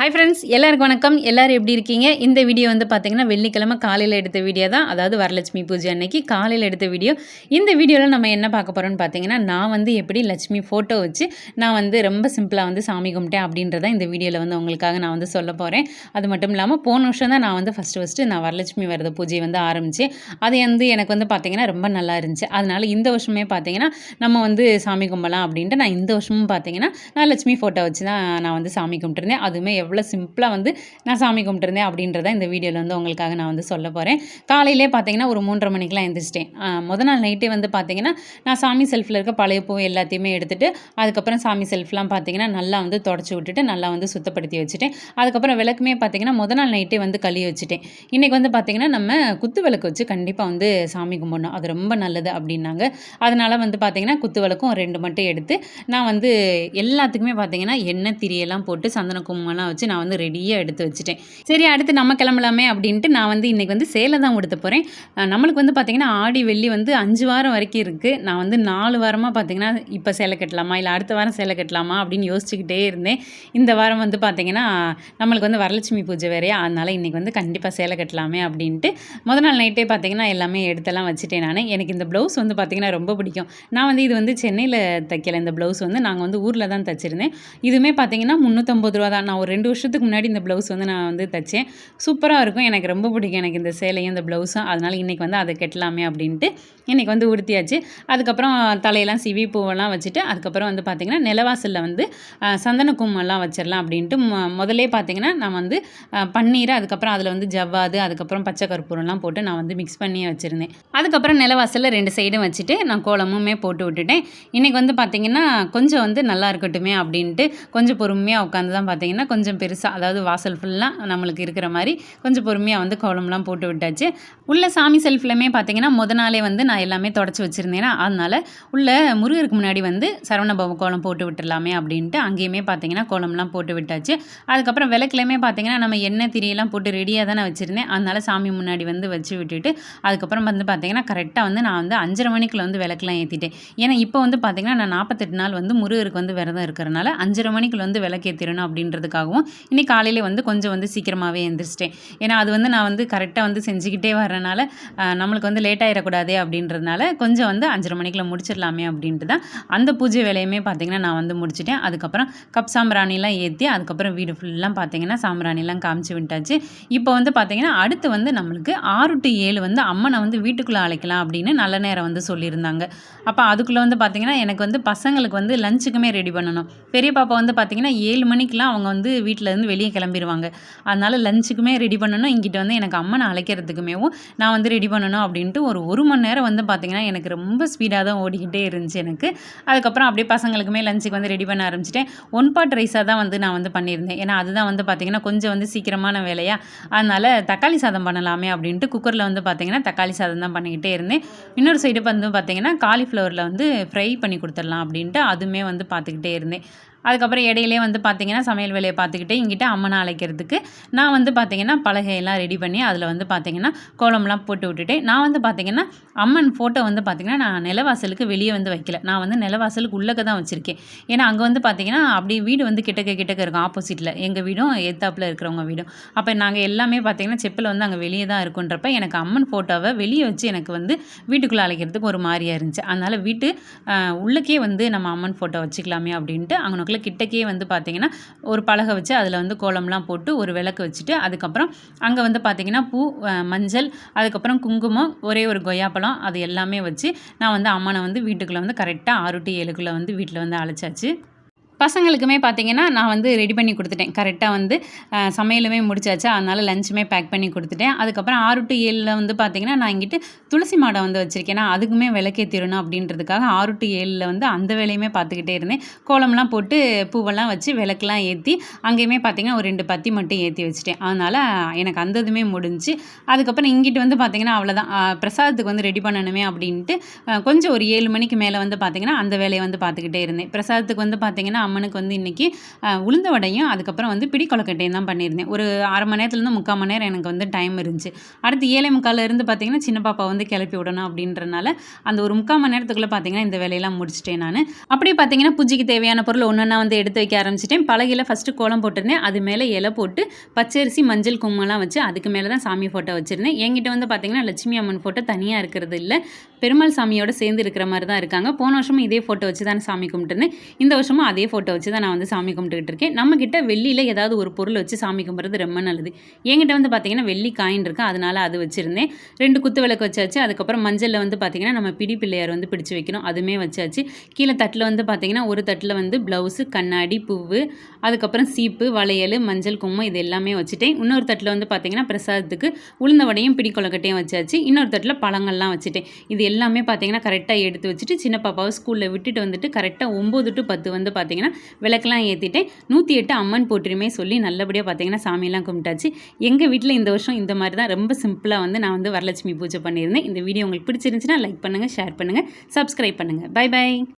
Hi friends எல்லாருக்கும் வணக்கம். எல்லோரும் எப்படி இருக்கீங்க? இந்த வீடியோ வந்து பார்த்தீங்கன்னா வெள்ளிக்கிழமை காலையில் எடுத்த வீடியோ தான். அதாவது வரலட்சுமி பூஜை அன்னைக்கு காலையில் எடுத்த வீடியோ இந்த வீடியோவில் நம்ம என்ன பார்க்க போகிறோம்னு பார்த்தீங்கன்னா நான் வந்து எப்படி லட்சுமி ஃபோட்டோ வச்சு நான் வந்து ரொம்ப சிம்பிளாக வந்து சாமி கும்பிட்டேன் அப்படின்றத இந்த வீடியோவில் வந்து உங்களுக்காக நான் வந்து சொல்ல போகிறேன் அது மட்டும் இல்லாமல் போன வருஷம் தான் நான் வந்து ஃபஸ்ட்டு ஃபஸ்ட்டு நான் வரலட்சுமி வரத பூஜையை வந்து ஆரம்பித்தேன் அது வந்து எனக்கு வந்து பார்த்திங்கன்னா ரொம்ப நல்லா இருந்துச்சு. அதனால் இந்த வருஷமே பார்த்தீங்கன்னா நம்ம வந்து சாமி கும்பலாம் அப்படின்ட்டு நான் இந்த வருஷமும் பார்த்தீங்கன்னா நான் லட்சுமி ஃபோட்டோ வச்சு தான் நான் வந்து சாமி கும்பிட்டுருந்தேன். அதுவுமே எவ்வளோ சிம்பிளாக வந்து நான் சாமி கும்பிட்டுருந்தேன் அப்படின்றத இந்த வீடியோவில் வந்து உங்களுக்காக நான் வந்து சொல்ல போகிறேன் காலையிலே பார்த்தீங்கன்னா ஒரு மூன்றரை மணிக்கெலாம் எழுந்திரிச்சிட்டேன் முத நாள் நைட்டே வந்து பார்த்தீங்கன்னா நான் சாமி செல்ஃபில் இருக்க பழைய பூ எல்லாத்தையுமே எடுத்துகிட்டு அதுக்கப்புறம் சாமி செல்ஃப்லாம் பார்த்தீங்கன்னா நல்லா வந்து தொடச்சி விட்டுட்டு நல்லா வந்து சுத்தப்படுத்தி வச்சுட்டேன். அதுக்கப்புறம் விளக்குமே பார்த்தீங்கன்னா முத நாள் நைட்டே வந்து கழுவி வச்சுட்டேன். இன்றைக்கி வந்து பார்த்திங்கன்னா நம்ம குத்து விளக்கு வச்சு கண்டிப்பாக வந்து சாமி கும்பிடணும். அது ரொம்ப நல்லது அப்படின்னாங்க. அதனால் வந்து பார்த்திங்கன்னா குத்து விளக்கும் ரெண்டு மட்டும் எடுத்து நான் வந்து எல்லாத்துக்குமே பார்த்திங்கன்னா எண்ணெய் திரியெல்லாம் போட்டு சந்தன குங்குமம்லாம் வச்சு நான் வந்து ரெடியாக எடுத்து வச்சுட்டேன். சரி அடுத்து நம்ம கிளம்பலாமே அப்படின்ட்டு நான் வந்து இன்றைக்கி வந்து சேலை தான் கொடுத்து போகிறேன் நம்மளுக்கு வந்து பார்த்திங்கன்னா ஆடி வெள்ளி வந்து அஞ்சு வாரம் வரைக்கும் இருக்குது நான் வந்து நாலு வாரமாக பார்த்திங்கன்னா இப்போ சேலை கட்டலாமா இல்லை அடுத்த வாரம் சேலை கட்டலாமா அப்படின்னு யோசிச்சுக்கிட்டே இருந்தேன். இந்த வாரம் வந்து பார்த்திங்கன்னா நம்மளுக்கு வந்து வரலட்சுமி பூஜை வேறையா அதனால் இன்றைக்கி வந்து கண்டிப்பாக சேலை கட்டலாமே அப்படின்ட்டு முத நாள் நைட்டே பார்த்திங்கன்னா எல்லாமே எடுத்தெல்லாம் வச்சுட்டேன் நான். எனக்கு இந்த ப்ளவுஸ் வந்து பார்த்திங்கன்னா ரொம்ப பிடிக்கும். நான் வந்து இது வந்து சென்னையில் தைக்கல இந்த ப்ளவுஸ் வந்து. நாங்கள் வந்து ஊரில் தான் தைச்சிருந்தேன். இதுவுமே பார்த்திங்கன்னா முந்நூற்றம்பது ரூபா தான் நான் ஒரு ரெண்டு வருஷத்துக்கு முன்னாடி இந்த ப்ளவுஸ் வந்து நான் வந்து தைச்சேன். சூப்பராக இருக்கும். எனக்கு ரொம்ப பிடிக்கும். எனக்கு இந்த சேலையும் இந்த ப்ளவுஸும் அதனால் இன்றைக்கி வந்து அதை கட்டலாமே அப்படின்ட்டு இன்றைக்கி வந்து உடுத்தியாச்சு. அதுக்கப்புறம் தலையெல்லாம் சிவி பூவெல்லாம் வச்சுட்டு அதுக்கப்புறம் வந்து பார்த்திங்கன்னா நிலவாசலில் வந்து சந்தன கும்மெல்லாம் வச்சிடலாம் அப்படின்ட்டு முதலே பார்த்திங்கன்னா நான் வந்து பன்னீர் அதுக்கப்புறம் அதில் வந்து ஜவ்வாது அதுக்கப்புறம் பச்சை கற்பூரம்லாம் போட்டு நான் வந்து மிக்ஸ் பண்ணி வச்சுருந்தேன். அதுக்கப்புறம் நிலவாசலில் ரெண்டு சைடும் வச்சுட்டு நான் கோலமுமே போட்டு விட்டுட்டேன். இன்றைக்கி வந்து பார்த்திங்கன்னா கொஞ்சம் வந்து நல்லா இருக்கட்டுமே அப்படின்ட்டு கொஞ்சம் பொறுமையாக உட்காந்து தான் பார்த்திங்கன்னா கொஞ்சம் பெருசாக அதாவது வாசல் ஃபுல்லாக நம்மளுக்கு இருக்கிற மாதிரி கொஞ்சம் பொறுமையாக வந்து கோலம்லாம் போட்டு விட்டாச்சு. உள்ள சாமி செல்ஃப்லையுமே பார்த்தீங்கன்னா முத நாளே வந்து நான் எல்லாமே தொடச்சி வச்சுருந்தேன்னா அதனால் உள்ள முருகருக்கு முன்னாடி வந்து சரவணபவ கோலம் போட்டு விட்டுடலாமே அப்படின்ட்டு அங்கேயுமே பார்த்தீங்கன்னா கோலம்லாம் போட்டு விட்டாச்சு. அதுக்கப்புறம் விளக்குலையுமே பார்த்தீங்கன்னா நம்ம எண்ணெய் திரியெல்லாம் போட்டு ரெடியாக தானே வச்சுருந்தேன். அதனால் சாமி முன்னாடி வந்து வச்சு விட்டுட்டு அதுக்கப்புறம் வந்து பார்த்தீங்கன்னா கரெக்டாக வந்து நான் வந்து அஞ்சரை மணிக்குள்ள வந்து விளக்குலாம் ஏற்றிட்டேன் ஏன்னா இப்போ வந்து பார்த்தீங்கன்னா நான் நாற்பத்தெட்டு நாள் வந்து முருகருக்கு வந்து விரதம் இருக்கிறனால அஞ்சரை மணிக்குள்ள வந்து விளக்கேற்றிடணும் அப்படின்றதுக்காகவும் இன்றைக்கி காலையில் வந்து கொஞ்சம் வந்து சீக்கிரமாகவே எழுந்திரிச்சிட்டேன் ஏன்னா அது வந்து நான் வந்து கரெக்டாக வந்து செஞ்சுக்கிட்டே வர்றனால நம்மளுக்கு வந்து லேட் ஆகிடக்கூடாது அப்படின்றதுனால கொஞ்சம் வந்து அஞ்சரை மணிக்குள்ள முடிச்சிடலாமே அப்படின்ட்டு தான் அந்த பூஜை வேலையுமே பார்த்திங்கன்னா நான் வந்து முடிச்சிட்டேன். அதுக்கப்புறம் கப் சாம்பிராணிலாம் ஏற்றி அதுக்கப்புறம் வீடு ஃபுல்லாக பார்த்திங்கன்னா சாம்பிராணிலாம் காமிச்சு விட்டாச்சு. இப்போ வந்து பார்த்திங்கன்னா அடுத்து வந்து நம்மளுக்கு ஆறு டு ஏழு வந்து அம்மனை வந்து வீட்டுக்குள்ளே அழைக்கலாம் அப்படின்னு நல்ல நேரம் வந்து சொல்லியிருந்தாங்க. அப்போ அதுக்குள்ளே வந்து பார்த்திங்கன்னா எனக்கு வந்து பசங்களுக்கு வந்து லஞ்சுக்குமே ரெடி பண்ணணும். பெரிய பாப்பா வந்து பார்த்திங்கன்னா ஏழு மணிக்கெலாம் அவங்க வந்து வீட்டிலேருந்து வெளியே கிளம்பிடுவாங்க அதனால் லஞ்சுக்குமே ரெடி பண்ணணும். இங்கிட்ட வந்து எனக்கு அம்மனை அழைக்கிறதுக்குமேவும் நான் வந்து ரெடி பண்ணணும் அப்படின்ட்டு ஒரு ஒரு மணி நேரம் வந்து பார்த்திங்கன்னா எனக்கு ரொம்ப ஸ்பீடாக தான் ஓடிக்கிட்டே இருந்துச்சு எனக்கு. அதுக்கப்புறம் அப்படியே பசங்களுக்குமே லஞ்சுக்கு வந்து ரெடி பண்ண ஆரம்பிச்சிட்டேன். ஒன் பாட் ரைஸாக தான் வந்து நான் வந்து பண்ணியிருந்தேன். ஏன்னா அதுதான் வந்து பார்த்திங்கன்னா கொஞ்சம் வந்து சீக்கிரமான வேலையாக அதனால் தக்காளி சாதம் பண்ணலாமே அப்படின்ட்டு குக்கரில் வந்து பார்த்திங்கன்னா தக்காளி சாதம் தான் பண்ணிக்கிட்டே இருந்தேன். இன்னொரு சைடு வந்து பார்த்திங்கன்னா காலிஃப்ளவரில் வந்து ஃப்ரை பண்ணி கொடுத்துடலாம் அப்படின்ட்டு அதுவுமே வந்து பார்த்துக்கிட்டே இருந்தேன். அதுக்கப்புறம் இடையிலே வந்து பார்த்திங்கன்னா சமையல் வேலையை பார்த்துக்கிட்டே இங்கிட்ட அம்மனை அழைக்கிறதுக்கு நான் வந்து பார்த்திங்கன்னா பலகையெல்லாம் ரெடி பண்ணி அதில் வந்து பார்த்திங்கன்னா கோலம்லாம் போட்டு விட்டுட்டு நான் வந்து பார்த்திங்கன்னா அம்மன் ஃபோட்டோ வந்து பார்த்திங்கன்னா நான் நிலவாசலுக்கு வெளியே வந்து வைக்கல. நான் வந்து நிலவாசலுக்கு உள்ளக்க தான் வச்சுருக்கேன். ஏன்னா அங்கே வந்து பார்த்திங்கன்னா அப்படி வீடு வந்து கிட்டக்க கிட்டக்க இருக்கும் ஆப்போசிட்டில் எங்கள் வீடும் எத்தாப்பில் இருக்கிறவங்க வீடும். அப்போ நாங்கள் எல்லாமே பார்த்திங்கன்னா செப்பில் வந்து அங்கே வெளியே தான் இருக்குன்றப்ப எனக்கு அம்மன் ஃபோட்டோவை வெளியே வச்சு எனக்கு வந்து வீட்டுக்குள்ளே அழைக்கிறதுக்கு ஒரு மாதிரியாக இருந்துச்சு. அதனால் வீட்டு உள்ளக்கே வந்து நம்ம அம்மன் ஃபோட்டோ வச்சுக்கலாமே அப்படின்ட்டு அங்கே பக்கத்தில் கிட்டக்கே வந்து பார்த்திங்கன்னா ஒரு பலகை வச்சு அதில் வந்து கோலம்லாம் போட்டு ஒரு விளக்கு வச்சுட்டு அதுக்கப்புறம் அங்கே வந்து பார்த்திங்கன்னா பூ மஞ்சள் அதுக்கப்புறம் குங்குமம் ஒரே ஒரு கொய்யாப்பழம் அது எல்லாமே வச்சு நான் வந்து அம்மனை வந்து வீட்டுக்குள்ளே வந்து கரெக்டாக ஆறு டு ஏழுக்குள்ளே வந்து வீட்டில் வந்து அழைச்சாச்சு. பசங்களுக்குமே பார்த்தீங்கன்னா நான் வந்து ரெடி பண்ணி கொடுத்துட்டேன். கரெக்டாக வந்து சமையலுமே முடிச்சாச்சு. அதனால் லஞ்சுமே பேக் பண்ணி கொடுத்துட்டேன். அதுக்கப்புறம் ஆறு டு ஏழில் வந்து பார்த்திங்கன்னா நான் இங்கிட்டு துளசி மாடம் வந்து வச்சுருக்கேன். அதுக்குமே விளக்கேற்றிடணும் அப்படின்றதுக்காக ஆறு டு ஏழில் வந்து அந்த வேலையுமே பார்த்துக்கிட்டே இருந்தேன். கோலம்லாம் போட்டு பூவெல்லாம் வச்சு விளக்கெலாம் ஏற்றி அங்கேயுமே பார்த்திங்கன்னா ஒரு ரெண்டு பத்தி மட்டும் ஏற்றி வச்சுட்டேன். அதனால் எனக்கு அந்த இதுவுமே முடிஞ்சு அதுக்கப்புறம் இங்கிட்டு வந்து பார்த்திங்கன்னா அவ்வளோதான் பிரசாதத்துக்கு வந்து ரெடி பண்ணணுமே அப்படின்ட்டு கொஞ்சம் ஒரு ஏழு மணிக்கு மேலே வந்து பார்த்திங்கன்னா அந்த வேலையை வந்து பார்த்துக்கிட்டே இருந்தேன். பிரசாதத்துக்கு வந்து பார்த்திங்கன்னா அம்மனுக்கு வந்து இன்றைக்கி உளுந்த வடையும் அதுக்கப்புறம் வந்து பிடி கொலக்கட்டையும் தான் பண்ணியிருந்தேன். ஒரு அரை மணி நேரத்துலேருந்து முக்கால் மணி நேரம் எனக்கு வந்து டைம் இருந்துச்சு. அடுத்து ஏழை முக்கால் இருந்து பார்த்திங்கன்னா சின்ன பாப்பா வந்து கிளப்பி விடணும் அப்படின்றனால அந்த ஒரு முக்கால் மணி நேரத்துக்குள்ளே பார்த்திங்கன்னா இந்த வேலையெல்லாம் முடிச்சிட்டேன் நான். அப்படியே பார்த்திங்கன்னா பூஜைக்கு தேவையான பொருள் ஒன்று ஒன்றா வந்து எடுத்து வைக்க ஆரம்பிச்சிட்டேன். பழகையில் ஃபஸ்ட்டு கோலம் போட்டிருந்தேன். அது மேலே இலை போட்டு பச்சரிசி மஞ்சள் குங்குமம்லாம் வச்சு அதுக்கு மேலே தான் சாமி ஃபோட்டோ வச்சுருந்தேன். என்கிட்ட வந்து பார்த்திங்கன்னா லட்சுமி அம்மன் ஃபோட்டோ தனியாக இருக்கிறது இல்லை. பெருமாள் சாமியோட சேர்ந்து இருக்கிற மாதிரி தான் இருக்காங்க. போன வருஷமும் இதே ஃபோட்டோ வச்சு தான் சாமி கும்பிட்டுருந்தேன். இந்த வருஷமும் அதே ஃபோட்டோ வச்சு தான் நான் வந்து சாமி கும்பிட்டுக்கிட்டு இருக்கேன். நம்மக்கிட்ட வெள்ளியில் ஏதாவது ஒரு பொருள் வச்சு சாமி கும்பிட்றது ரொம்ப நல்லது. என்கிட்ட வந்து பார்த்திங்கன்னா வெள்ளி காயின் இருக்கு. அதனால் அது வச்சுருந்தேன். ரெண்டு குத்து விளக்கு வச்சாச்சு. அதுக்கப்புறம் மஞ்சளில் வந்து பார்த்திங்கன்னா நம்ம பிடி பிள்ளையார் வந்து பிடிச்சி வைக்கணும். அதுவுமே வச்சாச்சு. கீழே தட்டில் வந்து பார்த்திங்கன்னா ஒரு தட்டில் வந்து ப்ளவுஸு கண்ணாடி பூவு அதுக்கப்புறம் சீப்பு வளையல் மஞ்சள் குங்குமம் இது எல்லாமே வச்சுட்டேன். இன்னொரு தட்டில் வந்து பார்த்திங்கன்னா பிரசாதத்துக்கு உளுந்த வடையும் பிடி கொலக்கட்டையும் வச்சாச்சு. இன்னொரு தட்டில் பழங்கள்லாம் வச்சுட்டேன். இது எல்லாமே பார்த்திங்கன்னா கரெக்டாக எடுத்து வச்சுட்டு சின்ன பாப்பாவை ஸ்கூலில் விட்டுட்டு வந்துட்டு கரெக்டாக ஒம்பது டு பத்து வந்து பார்த்திங்கன்னா விளக்கெலாம் ஏற்றிட்டேன் நூற்றி எட்டு அம்மன் போற்றியுமே சொல்லி நல்லபடியாக பார்த்திங்கன்னா சாமியெல்லாம் கும்பிட்டாச்சு. எங்கள் வீட்டில் இந்த வருஷம் இந்த மாதிரி தான் ரொம்ப சிம்பிளாக வந்து நான் வந்து வரலட்சுமி பூஜை பண்ணியிருந்தேன். இந்த வீடியோ உங்களுக்கு பிடிச்சிருந்துச்சுன்னா லைக் பண்ணுங்கள் ஷேர் பண்ணுங்கள் சப்ஸ்கிரைப் பண்ணுங்கள் பை பை.